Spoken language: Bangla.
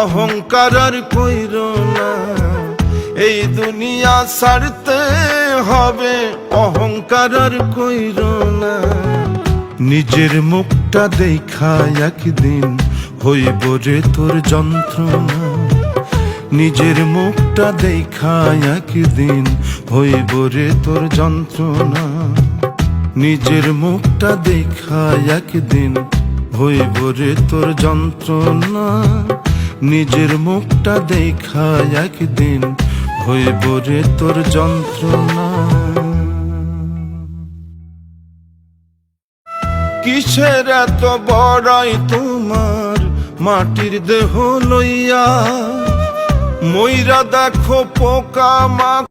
অহংকার আর কইর না। এই দুনিয়া ছাড়তে হবে, অহংকার আর কইর না। নিজের মুখটা দেখা একদিন হইব রে তোর যন্ত্রণা। নিজের মুখটা দেখা একদিন হইব রে তোর যন্ত্রণা। নিজের মুখটা দেখা একদিন হইব রে তোর যন্ত্রণা। নিজের মুখটা দেখা একদিন, হইব রে তোর যন্ত্রণা। কিসের এত বড়াই তোমার মাটির দেহ লইয়া? ময়রা দেখো পোকা মা